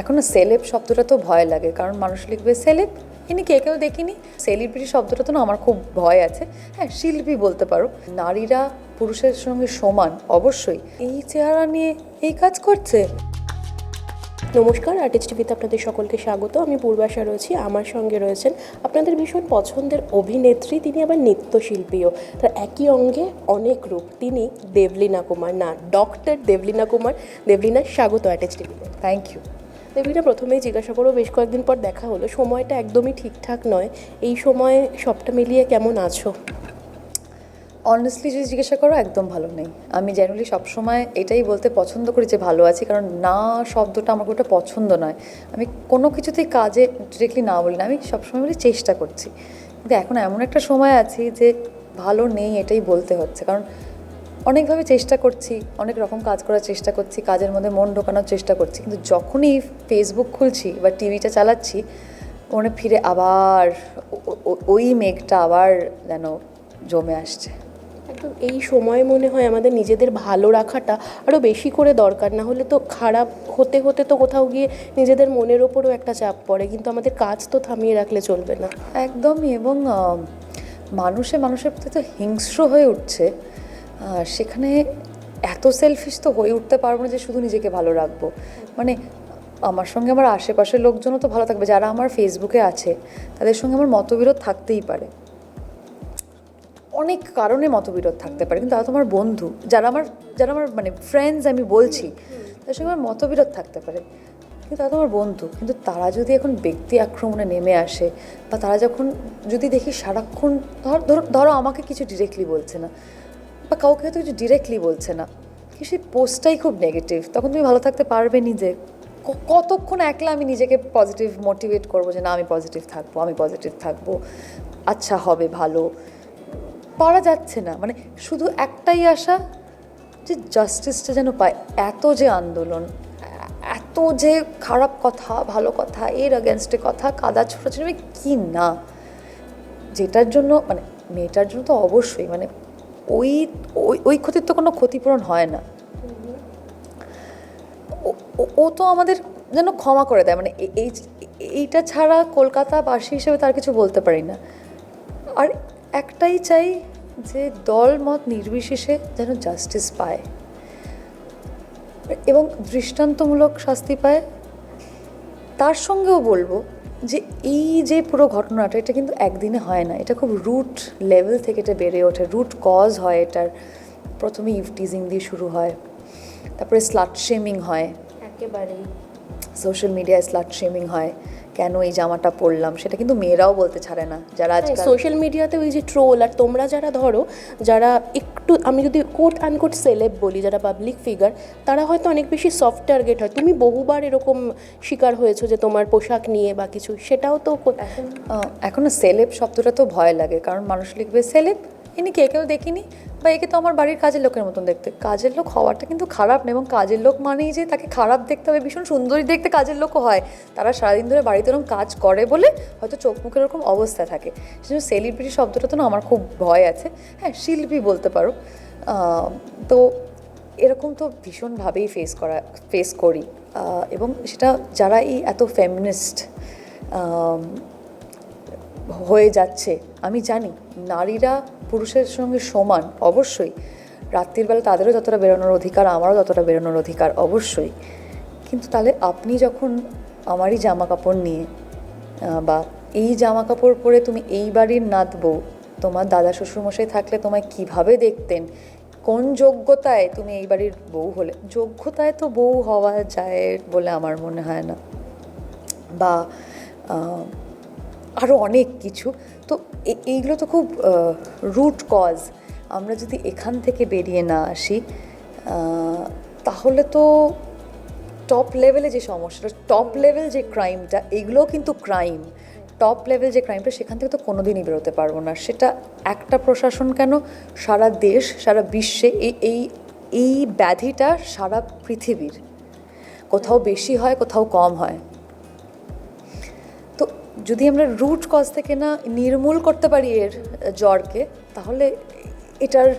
এখন সেলেব শব্দটা তো ভয় লাগে কারণ মানুষ লিখবে সেলেব ইনি কে কেউ দেখিনি। সেলিব্রিটি শব্দটা তো না আমার খুব ভয় আছে। হ্যাঁ শিল্পী বলতে পারো। নারীরা পুরুষের সঙ্গে সমান অবশ্যই। এই চেহারা নিয়ে এই কাজ করছে। নমস্কার আর্টিস্ট টিভিতে আপনাদের সকলকে স্বাগত। আমি পূর্বাশা রয়েছি। আমার সঙ্গে রয়েছেন আপনাদের ভীষণ পছন্দের অভিনেত্রী তিনি আবার নৃত্যশিল্পীও। তার একই অঙ্গে অনেক রূপ। তিনি দেবলীনা কুমার না ডক্টর দেবলীনা কুমার। দেবলীনা স্বাগত আর্টিস্ট টিভিতে থ্যাংক ইউ দেবলীনা প্রথমেই জিজ্ঞাসা করো বেশ কয়েকদিন পর দেখা হলো, সময়টা একদমই ঠিকঠাক নয়, এই সময়ে সবটা মিলিয়ে কেমন আছো? অনেস্টলি যদি জিজ্ঞাসা করো, একদম ভালো নেই। আমি জেনারেলি সবসময় এটাই বলতে পছন্দ করি যে ভালো আছি, কারণ না শব্দটা আমার ওটা পছন্দ নয়। আমি কোনো কিছুতেই কাজে ডিরেক্টলি না বলি না, আমি সবসময় বলি চেষ্টা করছি। কিন্তু এখন এমন একটা সময় আছি যে ভালো নেই এটাই বলতে হচ্ছে, কারণ অনেকভাবে চেষ্টা করছি অনেক রকম কাজ করার চেষ্টা করছি কাজের মধ্যে মন ঢোকানোর চেষ্টা করছি কিন্তু যখনই ফেসবুক খুলছি বা টিভিটা চালাচ্ছি মনে ফিরে আবার ওই মেঘটা আবার যেন জমে আসছে। একদম এই সময় মনে হয় আমাদের নিজেদের ভালো রাখাটা আরও বেশি করে দরকার না হলে তো খারাপ হতে হতে তো কোথাও গিয়ে নিজেদের মনের ওপরও একটা চাপ পড়ে কিন্তু আমাদের কাজ তো থামিয়ে রাখলে চলবে না। একদমই এবং মানুষে মানুষের প্রতি তো হিংস্র হয়ে উঠছে সেখানে এত সেলফিশ তো হয়ে উঠতে পারব না যে শুধু নিজেকে ভালো রাখব। মানে আমার সঙ্গে আমার আশেপাশের লোকজনও তো ভালো থাকবে, যারা আমার ফেসবুকে আছে, তাদের সঙ্গে আমার মতবিরোধ থাকতেই পারে। অনেক কারণে মতবিরোধ থাকতে পারে, কিন্তু তারা তো আমার বন্ধু। যারা আমার যারা আমার মানে ফ্রেন্ডস আমি বলছি, তাদের সঙ্গে আমার মতবিরোধ থাকতে পারে। কিন্তু তারা তো আমার বন্ধু, কিন্তু তারা যদি এখন ব্যক্তি আক্রমণে নেমে আসে, বা তারা যখন যদি দেখি সারাক্ষণ, ধর, ধরো আমাকে কিছু ডিরেক্টলি বলছে না বা কাউকে হয়তো কিছু ডিরেক্টলি বলছে না। সেই পোস্টটাই খুব নেগেটিভ তখন তুমি ভালো থাকতে পারবে নিজে। কতক্ষণ একলা আমি নিজেকে পজিটিভ মোটিভেট করব যে, না, আমি পজিটিভ থাকব, আমি পজিটিভ থাকব। আচ্ছা হবে, ভালো। পারা যাচ্ছে না। মানে শুধু একটাই আশা যে জাস্টিসটা যেন পায়। এত যে আন্দোলন, এত যে খারাপ কথা, ভালো কথা, এর অ্যাগেনস্টে কথা, কাদা, ছোটাছুটি মানে কি না? যেটার জন্য মানে মেয়েটার জন্য তো অবশ্যই মানে ওই ওই ক্ষতির তো কোনো ক্ষতিপূরণ হয় না। ও তো আমাদের যেন ক্ষমা করে দেয়। মানে এই, এইটা ছাড়া কলকাতাবাসী হিসেবে তার কিছু বলতে পারি না। আর একটাই চাই যে দল মত নির্বিশেষে যেন জাস্টিস পায়। এবং দৃষ্টান্তমূলক শাস্তি পায়। তার সঙ্গেও বলব যে এই যে পুরো ঘটনাটা, এটা কিন্তু একদিনে হয় না। এটা খুব রুট লেভেল থেকে এটা বেড়ে ওঠে রুট কজ হয় এটার। প্রথমে ইভটিজিং দিয়ে শুরু হয়, তারপরে স্লাট শেমিং হয়। একেবারেই। সোশ্যাল মিডিয়ায় স্লাট শেমিং হয় কেন এই জামাটা পরলাম? সেটা কিন্তু মেয়েরাও বলতে ছাড়ে না যারা আজকাল সোশ্যাল মিডিয়াতে ওই যে ট্রোল আর তোমরা যারা ধরো যারা একটু আমি যদি কোট আনকোট সেলেব বলি যারা পাবলিক ফিগার তারা হয়তো অনেক বেশি সফট টার্গেট হয়। তুমি বহুবার এরকম শিকার হয়েছো যে তোমার পোশাক নিয়ে বা কিছু সেটাও তো এখন সেলেব শব্দটা তো ভয় লাগে কারণ মানুষ লিখবে সেলেব ইনি কে কেউ দেখিনি? বা একে তো আমার বাড়ির কাজের লোকের মতন দেখতে। কাজের লোক হওয়াটা কিন্তু খারাপ না এবং কাজের লোক মানেই যে তাকে খারাপ দেখতে হবে, ভীষণ সুন্দরী দেখতে কাজের লোকও হয়। তারা সারাদিন ধরে বাড়িতে এরকম কাজ করে বলে হয়তো চোখ মুখের এরকম অবস্থা থাকে। সেজন্য সেলিব্রিটি শব্দটা তো না আমার খুব ভয় আছে। হ্যাঁ শিল্পী বলতে পারো। তো এরকম তো ভীষণভাবেই ফেস করা ফেস করি। এবং সেটা যারা এই এত ফেমিনিস্ট হয়ে যাচ্ছে। আমি জানি, নারীরা পুরুষের সঙ্গে সমান, অবশ্যই। রাত্রির বেলা তাদেরও যতটা বেরোনোর অধিকার, আমারও ততটা বেরোনোর অধিকার, অবশ্যই। কিন্তু তাহলে আপনি যখন আমারই জামা কাপড় নিয়ে বা এই জামা কাপড় পরে তুমি এই বাড়ির নাত বউ, তোমার দাদা শ্বশুরমশাই থাকলে তোমায় কীভাবে দেখতেন? কোন যোগ্যতায় তুমি এই বাড়ির বউ হলে? যোগ্যতায় তো বউ হওয়া যায় বলে আমার মনে হয় না। বা আরও অনেক কিছু। তো এইগুলো তো খুব রুট কজ আমরা যদি এখান থেকে বেরিয়ে না আসি তাহলে তো টপ লেভেলে যে সমস্যাটা টপ লেভেল যে ক্রাইমটা এগুলোও কিন্তু ক্রাইম টপ লেভেল যে ক্রাইমটা সেখান থেকে তো কোনোদিনই বেরোতে পারব না। সেটা একটা প্রশাসন কেন? সারা দেশ, সারা বিশ্বে এই এই এই ব্যাধিটা সারা পৃথিবীর। কোথাও বেশি হয়, কোথাও কম হয়। যদি আমরা রুট কজ থেকে না নির্মূল করতে পারি এর জ্বরকে তাহলে এটার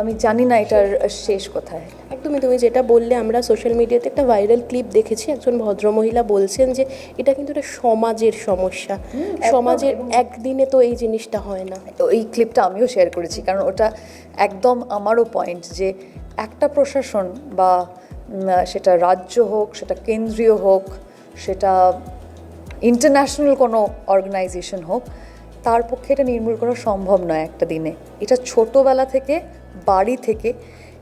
আমি জানি না এটার শেষ কোথায়। একদমই তুমি যেটা বললে আমরা সোশ্যাল মিডিয়াতে একটা ভাইরাল ক্লিপ দেখেছি একজন ভদ্রমহিলা বলছেন যে এটা কিন্তু একটা সমাজের সমস্যা। সমাজের একদিনে তো এই জিনিসটা হয় না। এই ক্লিপটা আমিও শেয়ার করেছি কারণ ওটা একদম আমারও পয়েন্ট যে একটা প্রশাসন বা সেটা রাজ্য হোক সেটা কেন্দ্রীয় হোক সেটা ইন্টারন্যাশনাল কোনো অর্গানাইজেশন হোক তার পক্ষে এটা নির্মূল করা সম্ভব নয় একটা দিনে। এটা ছোটোবেলা থেকে বাড়ি থেকে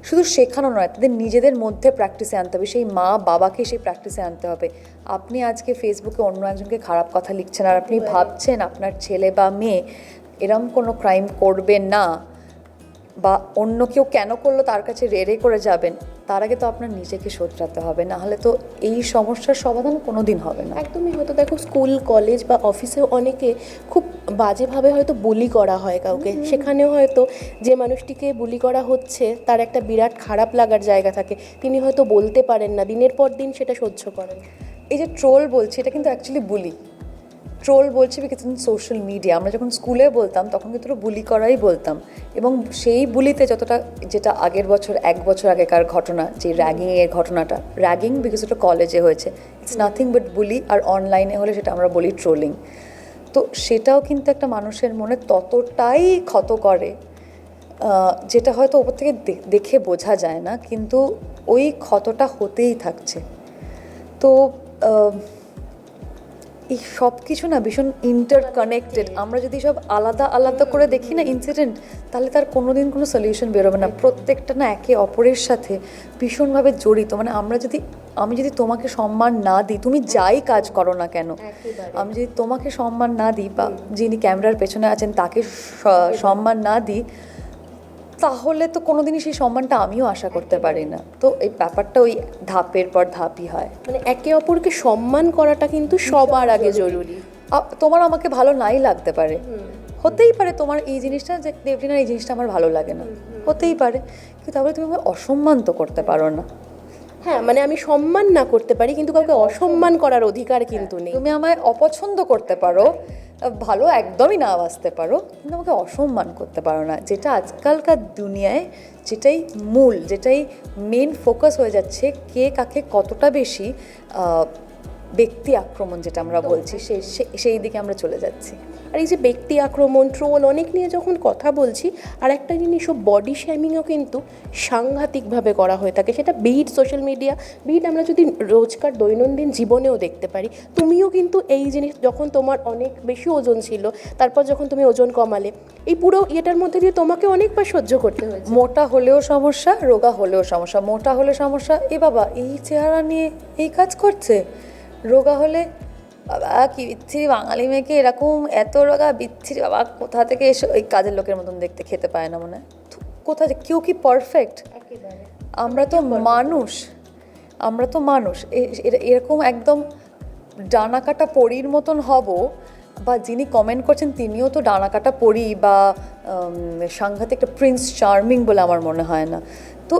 শুধু শেখানো নয় তাদের নিজেদের মধ্যে প্র্যাকটিসে আনতে হবে। সেই মা বাবাকে সেই প্র্যাকটিসে আনতে হবে। আপনি আজকে ফেসবুকে অন্য একজনকে খারাপ কথা লিখছেন আর আপনি ভাবছেন আপনার ছেলে বা মেয়ে এরম কোনো ক্রাইম করবে না। বা অন্য কেউ কেন করল তার কাছে রেড়ে করে যাবেন তার আগে তো আপনার নিজেকে শোধরাতে হবে। না হলে তো এই সমস্যার সমাধান কোনো দিন হবে না। একদমই হয়তো দেখো স্কুল কলেজ বা অফিসেও অনেকে খুব বাজেভাবে হয়তো বুলি করা হয় কাউকে। সেখানেও হয়তো যে মানুষটিকে বুলি করা হচ্ছে তার একটা বিরাট খারাপ লাগার জায়গা থাকে। তিনি হয়তো বলতে পারেন না দিনের পর দিন সেটা সহ্য করেন। এই যে ট্রোল বলছি এটা কিন্তু অ্যাকচুয়ালি বুলি। ট্রোল বলছি বিকজ ইন সোশ্যাল মিডিয়া আমরা যখন স্কুলে বলতাম, তখন কিন্তু বুলি করাই বলতাম। এবং সেই বুলিতে যতটা, যেটা আগের বছর, এক বছর আগেকার ঘটনা, যে র্যাগিংয়ের ঘটনাটা র্যাগিং বিকজ ওটা কলেজে হয়েছে। ইটস নাথিং বাট বুলি আর অনলাইনে হলে সেটা আমরা বলি ট্রোলিং তো সেটাও কিন্তু একটা মানুষের মনে ততটাই ক্ষত করে যেটা হয়তো ওপর থেকে দেখে বোঝা যায় না, কিন্তু ওই ক্ষতটা হতেই থাকছে। তো এই সব কিছু না ভীষণ ইন্টার কানেক্টেড আমরা যদি সব আলাদা আলাদা করে দেখি না ইনসিডেন্ট তাহলে তার কোনো দিন কোনো সলিউশন বেরোবে না। প্রত্যেকটা না একে অপরের সাথে ভীষণভাবে জড়িত। মানে আমরা যদি আমি যদি তোমাকে সম্মান না দিই তুমি যাই কাজ করো না কেন? আমি যদি তোমাকে সম্মান না দিই বা যিনি ক্যামেরার পেছনে আছেন তাকে সম্মান না দিই তাহলে তো কোনোদিনই সেই সম্মানটা আমিও আশা করতে পারি না। তো এই ব্যাপারটা ওই ধাপের পর ধাপই হয়। মানে একে অপরকে সম্মান করাটা কিন্তু সবার আগে জরুরি। তোমার আমাকে ভালো নাই লাগতে পারে। হতেই পারে তোমার এই জিনিসটা যে দেবলিনার এই জিনিসটা আমার ভালো লাগে না। হতেই পারে। কিন্তু তাহলে তুমি আমাকে অসম্মান তো করতে পারো না। হ্যাঁ মানে আমি সম্মান না করতে পারি কিন্তু কাউকে অসম্মান করার অধিকার কিন্তু নেই। তুমি আমায় অপছন্দ করতে পারো। ভালো একদমই না বাঁচতে পারো। কিন্তু আমাকে অসম্মান করতে পারো না। যেটা আজকালকার দুনিয়ায় যেটাই মূল যেটাই মেন ফোকাস হয়ে যাচ্ছে কে কাকে কতটা বেশি ব্যক্তি আক্রমণ যেটা আমরা বলছি সেই সে- সেই দিকে আমরা চলে যাচ্ছি। আর এই যে ব্যক্তি আক্রমণ ট্রোল অনেক নিয়ে যখন কথা বলছি, আর একটা জিনিস, ও বডি শেমিংও কিন্তু সাংঘাতিকভাবে করা হয়ে থাকে। সেটা বিট সোশ্যাল মিডিয়া বিট আমরা যদি রোজকার দৈনন্দিন জীবনেও দেখতে পারি, তুমিও কিন্তু এই জিনিস, যখন তোমার অনেক বেশি ওজন ছিল, তারপর যখন তুমি ওজন কমালে, এই পুরো ইয়েটার মধ্যে দিয়ে তোমাকে অনেকবার সহ্য করতে হয়েছে। মোটা হলেও সমস্যা, রোগা হলেও সমস্যা, মোটা হলে সমস্যা, এ বাবা, এই চেহারা নিয়ে এই কাজ করছে? রোগা হলে বাবা কি বিচ্ছিরি বাঙালি মেয়েকে এরকম এত রোগা বিচ্ছিরি বাবা কোথা থেকে এসে ওই কাজের লোকের মতন দেখতে খেতে পায় না মনে। কোথা থেকে কেউ কি পারফেক্ট আমরা তো মানুষ আমরা তো মানুষ। এরকম একদম ডানা কাটা পরীর মতন হব বা যিনি কমেন্ট করছেন তিনিও তো ডানা কাটা পরি বা সাংঘাতিক একটা প্রিন্স চার্মিং বলে আমার মনে হয় না। তো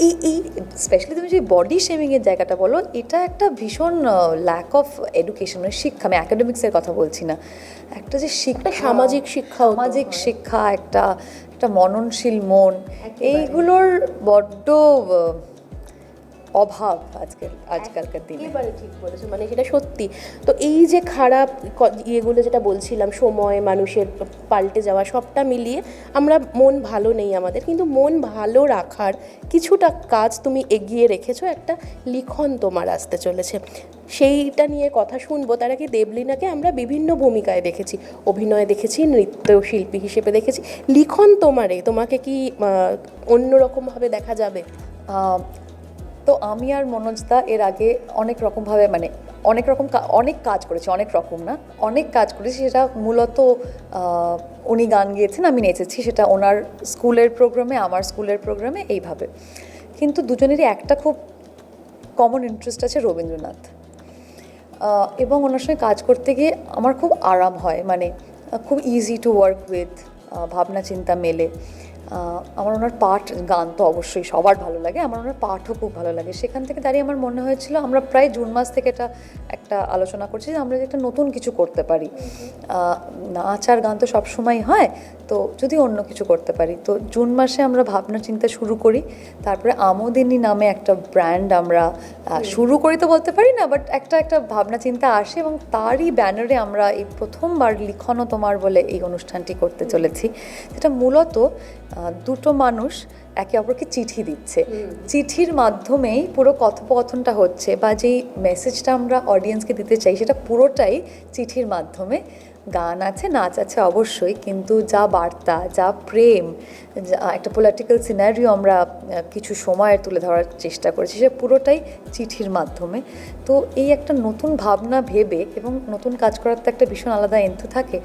এই এই স্পেশালি তুমি যে বডি শেমিংয়ের জায়গাটা বলো এটা একটা ভীষণ ল্যাক অফ এডুকেশন মানে শিক্ষা আমি অ্যাকাডেমিক্সের কথা বলছি না। একটা যে শিক্ষা সামাজিক শিক্ষা সামাজিক শিক্ষা একটা একটা মননশীল মন এইগুলোর বড্ড অভাব আজকের আজকালকার দিনে। একেবারে ঠিক বলেছ মানে সেটা সত্যি। তো এই যে খারাপ ইয়েগুলো যেটা বলছিলাম সময় মানুষের পাল্টে যাওয়া সবটা মিলিয়ে আমরা মন ভালো নেই আমাদের। কিন্তু মন ভালো রাখার কিছুটা কাজ তুমি এগিয়ে রেখেছো একটা লিখন তোমার আসতে চলেছে। সেইটা নিয়ে কথা শুনব। তার আগে দেবলিনাকে আমরা বিভিন্ন ভূমিকায় দেখেছি। অভিনয় দেখেছি নৃত্যশিল্পী হিসেবে দেখেছি। লিখন তোমারে তোমাকে কি অন্যরকমভাবে দেখা যাবে? তো আমি আর মনোজদা এর আগে অনেক রকমভাবে মানে অনেক রকম অনেক কাজ করেছি, অনেক রকম না, অনেক কাজ করেছি। সেটা মূলত উনি গান গিয়েছেন, আমি নেচেছি। সেটা ওনার স্কুলের প্রোগ্রামে, আমার স্কুলের প্রোগ্রামে এইভাবে। কিন্তু দুজনেরই একটা খুব কমন ইন্টারেস্ট আছে রবীন্দ্রনাথ। এবং ওনার সঙ্গে কাজ করতে গিয়ে আমার খুব আরাম হয়। মানে খুব ইজি টু ওয়ার্ক উইথ ভাবনা চিন্তা মেলে। আমার ওনার পাঠ গান তো অবশ্যই সবার ভালো লাগে আমার ওনার পাঠও খুব ভালো লাগে। সেখান থেকে দাঁড়িয়ে আমার মনে হয়েছিল আমরা প্রায় জুন মাস থেকে এটা একটা আলোচনা করছি যে আমরা একটা নতুন কিছু করতে পারি। নাচ আর গান তো সবসময় হয় তো যদি অন্য কিছু করতে পারি। তো জুন মাসে আমরা ভাবনা চিন্তা শুরু করি তারপরে আমোদিনী নামে একটা ব্র্যান্ড আমরা শুরু করি তো বলতে পারি না বাট একটা একটা ভাবনা চিন্তা আসে এবং তারই ব্যানারে আমরা এই প্রথমবার লিখনও তোমার বলে এই অনুষ্ঠানটি করতে চলেছি। যেটা মূলত দুটো মানুষ একে অপরকে চিঠি দিচ্ছে। চিঠির মাধ্যমেই পুরো কথোপকথনটা হচ্ছে বা যেই মেসেজটা আমরা অডিয়েন্সকে দিতে চাই সেটা পুরোটাই চিঠির মাধ্যমে। গান আছে নাচ আছে অবশ্যই কিন্তু যা বার্তা যা প্রেম একটা পলিটিক্যাল সিনারিও আমরা কিছু সময়ের তুলে ধরার চেষ্টা করেছি সে পুরোটাই চিঠির মাধ্যমে। তো এই একটা নতুন ভাবনা ভেবে এবং নতুন কাজ করার তো একটা ভীষণ আলাদা এন্থু থাকে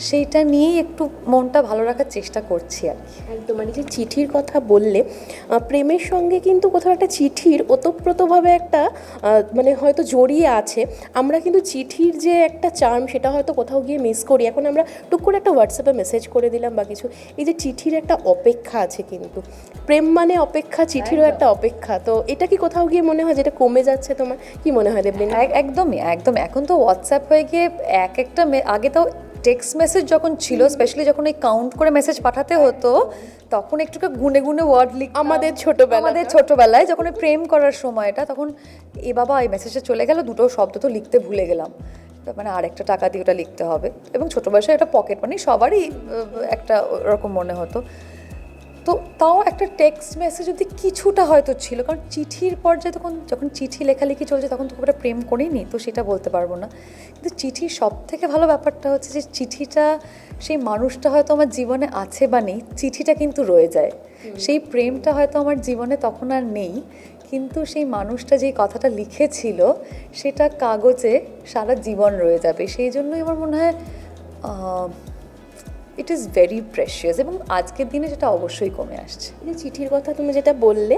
সেইটা নিয়েই একটু মনটা ভালো রাখার চেষ্টা করছি আর কি। একদম মানে যে চিঠির কথা বললে প্রেমের সঙ্গে কিন্তু কোথাও একটা চিঠির ওতপ্রোতভাবে একটা মানে হয়তো জড়িয়ে আছে। আমরা কিন্তু চিঠির যে একটা চার্ম সেটা হয়তো কোথাও গিয়ে মিস করি। এখন আমরা টুক করে একটা হোয়াটসঅ্যাপে মেসেজ করে দিলাম বা কিছু এই যে চিঠির একটা অপেক্ষা আছে কিন্তু। প্রেম মানে অপেক্ষা চিঠিরও একটা অপেক্ষা। তো এটা কি কোথাও গিয়ে মনে হয় যেটা কমে যাচ্ছে তোমার? কি মনে হয় দেবলিনা? এক- একদমই একদম। এখন তো হোয়াটসঅ্যাপ হয়ে গিয়ে এক একটা মে- আগে তো টেক্সট মেসেজ যখন ছিল স্পেশালি যখন এই কাউন্ট করে মেসেজ পাঠাতে হতো তখন একটু গুনে গুনে ওয়ার্ড লিখ আমাদের ছোটবেলা আমাদের ছোটবেলায় যখন ওই প্রেম করার সময়টা তখন এ বাবা এই মেসেজটা চলে গেল দুটো শব্দ তো লিখতে ভুলে গেলাম। মানে মানে আরেকটা টাকা দিয়ে ওটা লিখতে হবে। এবং ছোটো বয়সে একটা পকেট মানে সবারই একটা ওরকম মনে হতো। তো তাও একটা টেক্সট মেসেজ যদি কিছুটা হয়তো ছিল। কারণ চিঠির পর্যায়ে তখন যখন চিঠি লেখালেখি চলছে তখন তো খুব একটা প্রেম করিনি তো সেটা বলতে পারব না। কিন্তু চিঠির সব থেকে ভালো ব্যাপারটা হচ্ছে যে চিঠিটা সেই মানুষটা হয়তো আমার জীবনে আছে বা নেই চিঠিটা কিন্তু রয়ে যায়। সেই প্রেমটা হয়তো আমার জীবনে তখন আর নেই কিন্তু সেই মানুষটা যেই কথাটা লিখেছিল সেটা কাগজে সারা জীবন রয়ে যাবে। সেই জন্যই আমার মনে হয় ইট ইজ ভেরি প্রেশিয়াস এবং আজকের দিনে সেটা অবশ্যই কমে আসছে। এই যে চিঠির কথা তুমি যেটা বললে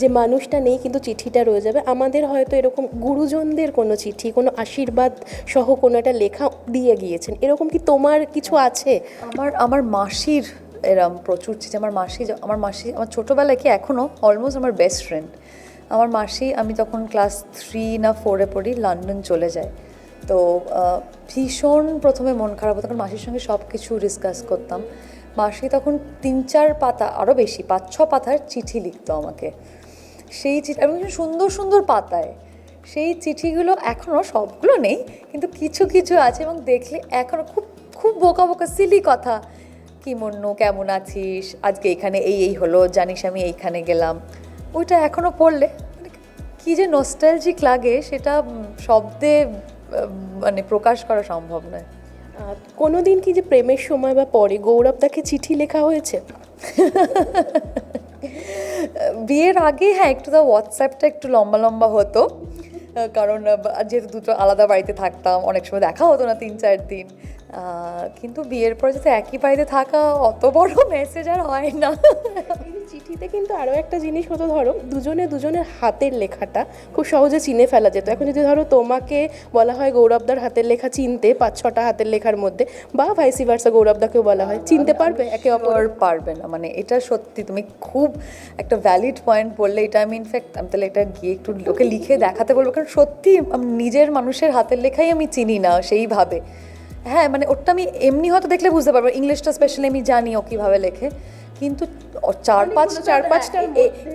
যে মানুষটা নেই কিন্তু চিঠিটা রয়ে যাবে আমাদের হয়তো এরকম গুরুজনদের কোনো চিঠি কোনো আশীর্বাদ সহ কোনো একটা লেখা দিয়ে গিয়েছেন। এরকম কি তোমার কিছু আছে? আমার আমার মাসির এরম প্রচুর চিঠি আমার মাসি আমার মাসি আমার ছোটোবেলায় কি এখনও অলমোস্ট আমার বেস্ট ফ্রেন্ড আমার মাসি আমি তখন ক্লাস থ্রি না ফোরে পড়ি লন্ডন চলে যায়। তো ভীষণ প্রথমে মন খারাপ হতো, কারণ মাসির সঙ্গে সব কিছু ডিসকাস করতাম। মাসি তখন তিন, চার পাতা আরও বেশি, পাঁচ, ছ পাতার চিঠি লিখতো আমাকে। সেই চিঠি, এবং সুন্দর সুন্দর পাতায়। সেই চিঠিগুলো এখনও সবগুলো নেই, কিন্তু কিছু কিছু আছে, এবং দেখলে এখনও খুব খুব বোকা বোকা সিলি কথা। কি মন্য কেমন আছিস? আজকে এখানে এই এই হলো, জানিস আমি এইখানে গেলাম। ওইটা এখনও পড়লে মানে কি যে নস্টালজিক লাগে, সেটা শব্দে মানে প্রকাশ করা সম্ভব নয়। কোনো দিন কি যে প্রেমের সময় বা পরে গৌরব তাকে চিঠি লেখা হয়েছে? বিয়ের আগে হ্যাঁ একটু তো হোয়াটসঅ্যাপটা একটু লম্বা লম্বা হতো। কারণ যেহেতু দুটো আলাদা বাড়িতে থাকতাম অনেক সময় দেখা হতো না তিন চার দিন। কিন্তু বিয়ের পরে যাতে একই বাড়িতে থাকা অত বড় মেসেজ আর হয় না। চিঠিতে কিন্তু আরও একটা জিনিস হতো ধরো দুজনে দুজনের হাতের লেখাটা খুব সহজে চিনে ফেলা যেত। এখন যদি ধরো তোমাকে বলা হয় গৌরবদার হাতের লেখা চিনতে পাঁচ ছটা হাতের লেখার মধ্যে বা ভাইসি ভার্সা গৌরবদাকেও বলা হয় চিনতে পারবে একে অপর অপর পারবে না। মানে এটা সত্যি তুমি খুব একটা ভ্যালিড পয়েন্ট বললে এটা আমি ইনফ্যাক্ট আমি তাহলে এটা গিয়ে একটু লোকে লিখে দেখাতে বলব। কারণ সত্যি নিজের মানুষের হাতের লেখাই আমি চিনি না সেইভাবে হ্যাঁ মানে ওটা আমি এমনি হয়তো দেখলে বুঝতে পারব। ইংলিশটা স্পেশালি আমি জানি ও কীভাবে লেখে। কিন্তু চার পাঁচ চার পাঁচটার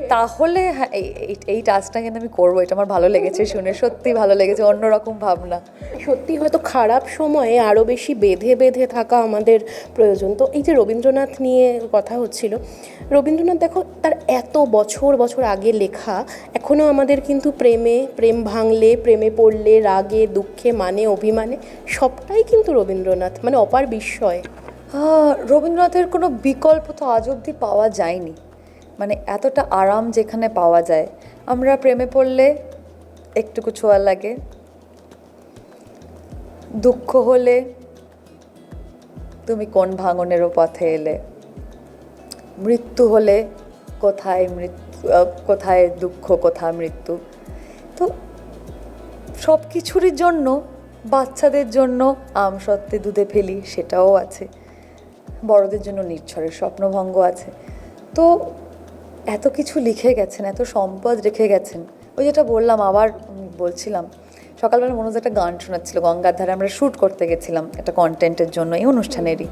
তাহলে হ্যাঁ এই- এই- এই টাস্কটা কিন্তু আমি করব। এটা আমার ভালো লেগেছে শুনে সত্যি ভালো লেগেছে অন্যরকম ভাবনা। সত্যি হয়তো খারাপ সময়ে আরও বেশি বেঁধে বেঁধে থাকা আমাদের প্রয়োজন। তো এই যে রবীন্দ্রনাথ নিয়ে কথা হচ্ছিল রবীন্দ্রনাথ দেখো তার এত বছর বছর আগে লেখা এখনও আমাদের কিন্তু প্রেমে প্রেম ভাঙলে প্রেমে পড়লে রাগে দুঃখে মানে অভিমানে সবটাই কিন্তু রবীন্দ্রনাথ মানে অপার বিস্ময়। রবীন্দ্রনাথের কোনো বিকল্প তো আজ অবধি পাওয়া যায়নি। মানে এতটা আরাম যেখানে পাওয়া যায়। আমরা প্রেমে পড়লে একটুকু ছোঁয়া লাগে। দুঃখ হলে তুমি কোন ভাঙনেরও পথে এলে। মৃত্যু হলে কোথায় মৃত্যু কোথায় দুঃখ, কোথায় মৃত্যু। তো সব কিছুরই জন্য, বাচ্চাদের জন্য আম সত্ত্বে দুধে ফেলি সেটাও আছে। বড়দের জন্য নির্ঝরের স্বপ্নভঙ্গ আছে। তো এত কিছু লিখে গেছেন, এত সম্পদ রেখে গেছেন। ওই যেটা বললাম, আবার বলছিলাম, সকালবেলা মনে হচ্ছে একটা গান শোনাচ্ছিল, গঙ্গার ধারে আমরা শ্যুট করতে গেছিলাম একটা কন্টেন্টের জন্য, এই অনুষ্ঠানেরই।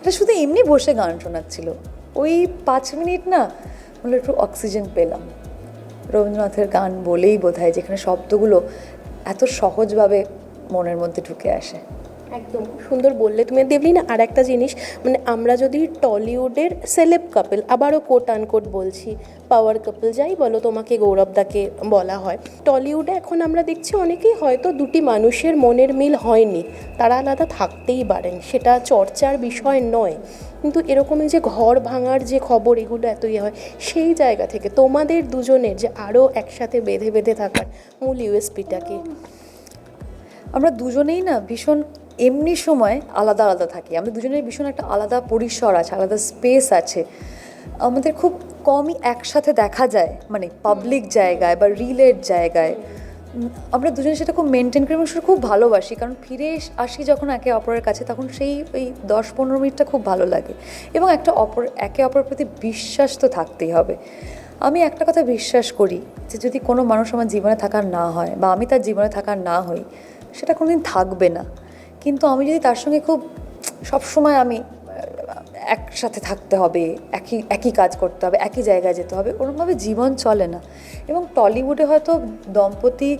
এটা শুধু এমনি বসে গান শোনাচ্ছিল। ওই পাঁচ মিনিট না, বলে একটু অক্সিজেন পেলাম। রবীন্দ্রনাথের গান বলেই বোধ হয় যেখানে শব্দগুলো এত সহজভাবে মনের মধ্যে ঢুকে আসে। একদম সুন্দর বললে তুমি দেবলি না আর একটা জিনিস মানে আমরা যদি টলিউডের সেলেব কাপল আবারও কোট আনকোট বলছি পাওয়ার কাপল যাই বলো তোমাকে গৌরবদাকে বলা হয়, টলিউডে এখন আমরা দেখছি অনেকেই হয়তো দুটি মানুষের মনের মিল হয়নি, তারা আলাদা থাকতেই পারেন, সেটা চর্চার বিষয় নয়, কিন্তু এরকমই যে ঘর ভাঙার যে খবর, এগুলো এত ইয়ে হয়, সেই জায়গা থেকে তোমাদের দুজনের যে আরও একসাথে বেঁধে বেঁধে থাকার মূল ইউএসপিটাকে আমরা দুজনেই না ভীষণ এমনি সময় আলাদা আলাদা থাকি। আমাদের দুজনের ভীষণ একটা আলাদা পরিসর আছে, আলাদা স্পেস আছে। আমাদের খুব কমই একসাথে দেখা যায় মানে পাবলিক জায়গায় বা রিলের জায়গায়। আমরা দুজনে সেটা খুব মেনটেন করি এবং খুব ভালোবাসি। কারণ ফিরে আসি যখন একে অপরের কাছে, তখন সেই ওই দশ পনেরো মিনিটটা খুব ভালো লাগে। এবং একটা অপর, একে অপরের প্রতি বিশ্বাস তো থাকতেই হবে। আমি একটা কথা বিশ্বাস করি যে যদি কোনো মানুষ আমার জীবনে থাকার না হয় বা আমি তার জীবনে থাকার না হই, সেটা কোনোদিন থাকবে না। কিন্তু আমি যদি তার সঙ্গে খুব সবসময় আমি একসাথে থাকতে হবে একই একই কাজ করতে হবে একই জায়গায় যেতে হবে ওরকমভাবে জীবন চলে না। এবং টলিউডে হয়তো দম্পতি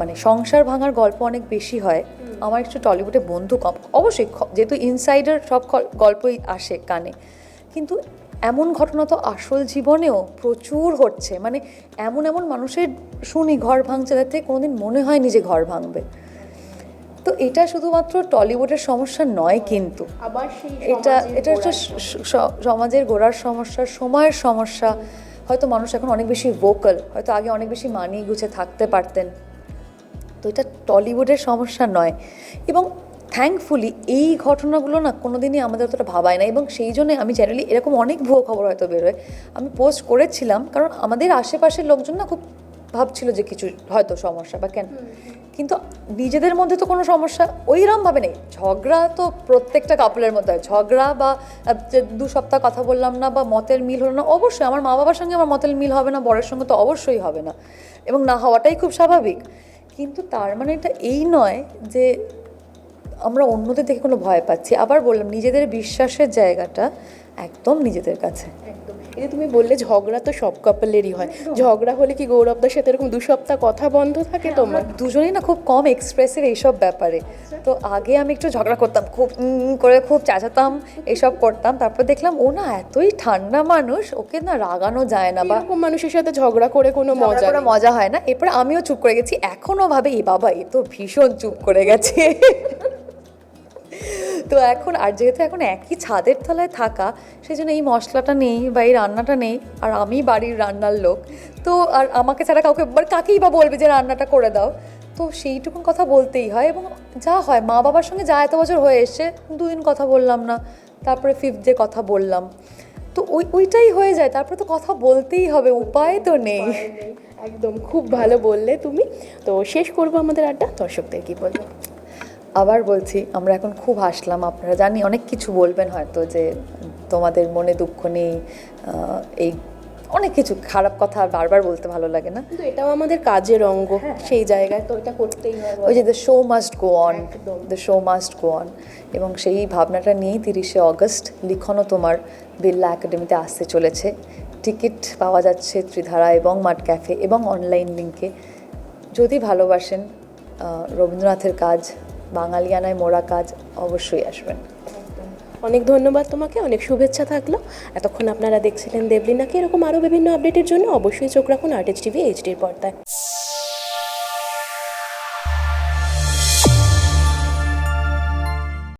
মানে সংসার ভাঙার গল্প অনেক বেশি হয়। আমার একটু টলিউডে বন্ধু কম। অবশ্যই যেহেতু ইনসাইডার সব গল্পই আসে কানে। কিন্তু এমন ঘটনা তো আসল জীবনেও প্রচুর হচ্ছে। মানে এমন এমন মানুষের শুনি ঘর ভাঙছে থেকে কোনোদিন মনে হয়নি যে ঘর ভাঙবে। তো এটা শুধুমাত্র টলিউডের সমস্যা নয় কিন্তু। আবার এটা এটা একটা স- সমাজের গোড়ার সমস্যা সময়ের সমস্যা। হয়তো মানুষ এখন অনেক বেশি ভোকাল হয়তো আগে অনেক বেশি মানিয়ে গুছে থাকতে পারতেন। তো এটা টলিউডের সমস্যা নয়। এবং থ্যাঙ্কফুলি এই ঘটনাগুলো না কোনো দিনই আমাদের অতটা ভাবায় না। এবং সেই জন্য আমি জেনারেলি এরকম অনেক ভুয়ো খবর হয়তো বেরোয় আমি পোস্ট করেছিলাম কারণ আমাদের আশেপাশের লোকজন না খুব ভাবছিল যে কিছু হয়তো সমস্যা বা কেন। কিন্তু নিজেদের মধ্যে তো কোনো সমস্যা ওইরমভাবে নেই। ঝগড়া তো প্রত্যেকটা কাপলের মধ্যে হয়। ঝগড়া বা দু সপ্তাহ কথা বললাম না বা মতের মিল হলো না, অবশ্যই আমার মা বাবার সঙ্গে আমার মতের মিল হবে না, বরের সঙ্গে তো অবশ্যই হবে না। এবং না হওয়াটাই খুব স্বাভাবিক। কিন্তু তার মানে এটা এই নয় যে আমরা অন্যদের দেখে কোনো ভয় পাচ্ছি। আবার বললাম, নিজেদের বিশ্বাসের জায়গাটা একদম নিজেদের কাছে। একদম। এই যে তুমি বললে ঝগড়া তো সব কাপলেরই হয়। ঝগড়া হলে কি গৌরবদার সাথে এরকম দু সপ্তাহ কথা বন্ধ থাকে তোমার? দুজনেই না খুব কম এক্সপ্রেসিভ এইসব ব্যাপারে। তো আগে আমি একটু ঝগড়া করতাম খুব করে খুব চেঁচাতাম এসব করতাম। তারপর দেখলাম ও না এতই ঠান্ডা মানুষ ওকে না রাগানো যায় না বা এরকম মানুষের সাথে ঝগড়া করে কোনো মজা মজা করে মজা হয় না। এরপরে আমিও চুপ করে গেছি। এখনও ভাবে এ বাবা এ তো ভীষণ চুপ করে গেছে। তো এখন আর যেহেতু এখন একই ছাদের তলায় থাকা সেই জন্য এই মশলাটা নেই বা এই রান্নাটা নেই আর আমি বাড়ির রান্নার লোক তো আর আমাকে ছাড়া কাউকে মানে কাকেই বা বলবে যে রান্নাটা করে দাও? তো সেইটুকুন কথা বলতেই হয় এবং যা হয় মা বাবার সঙ্গে যা এত বছর হয়ে এসছে দুদিন কথা বললাম না তারপরে ফিফথ ডে কথা বললাম। তো ওই ওইটাই হয়ে যায় তারপরে তো কথা বলতেই হবে উপায় তো নেই। একদম খুব ভালো বললে তুমি। তো শেষ করব আমাদের আড্ডা দর্শকদের কি বলব? আবার বলছি আমরা এখন খুব হাসলাম। আপনারা জানি অনেক কিছু বলবেন হয়তো যে তোমাদের মনে দুঃখ নেই এই অনেক কিছু খারাপ কথা বারবার বলতে ভালো লাগে না। কিন্তু এটাও আমাদের কাজের অঙ্গ। সেই জায়গায় তো এটা করতেই হয় ওই যে the show must go on the show must go on এবং সেই ভাবনাটা নিয়েই তিরিশে অগস্ট লিখনও তোমার বিড়লা একাডেমিতে আসতে চলেছে। টিকিট পাওয়া যাচ্ছে ত্রিধারা এবং মাঠ ক্যাফে এবং অনলাইন লিঙ্কে যদি ভালোবাসেন রবীন্দ্রনাথের কাজ বাঙালিয়ানায় মোড়া কাজ অবশ্যই আসবেন। অনেক ধন্যবাদ তোমাকে, অনেক শুভেচ্ছা থাকল। এতক্ষণ আপনারা দেখছিলেন দেবলিনাকে, এরকম আরও বিভিন্ন আপডেটের জন্য অবশ্যই চোখ রাখুন আর্টিস্ট টিভি এইচডির পর্দায়।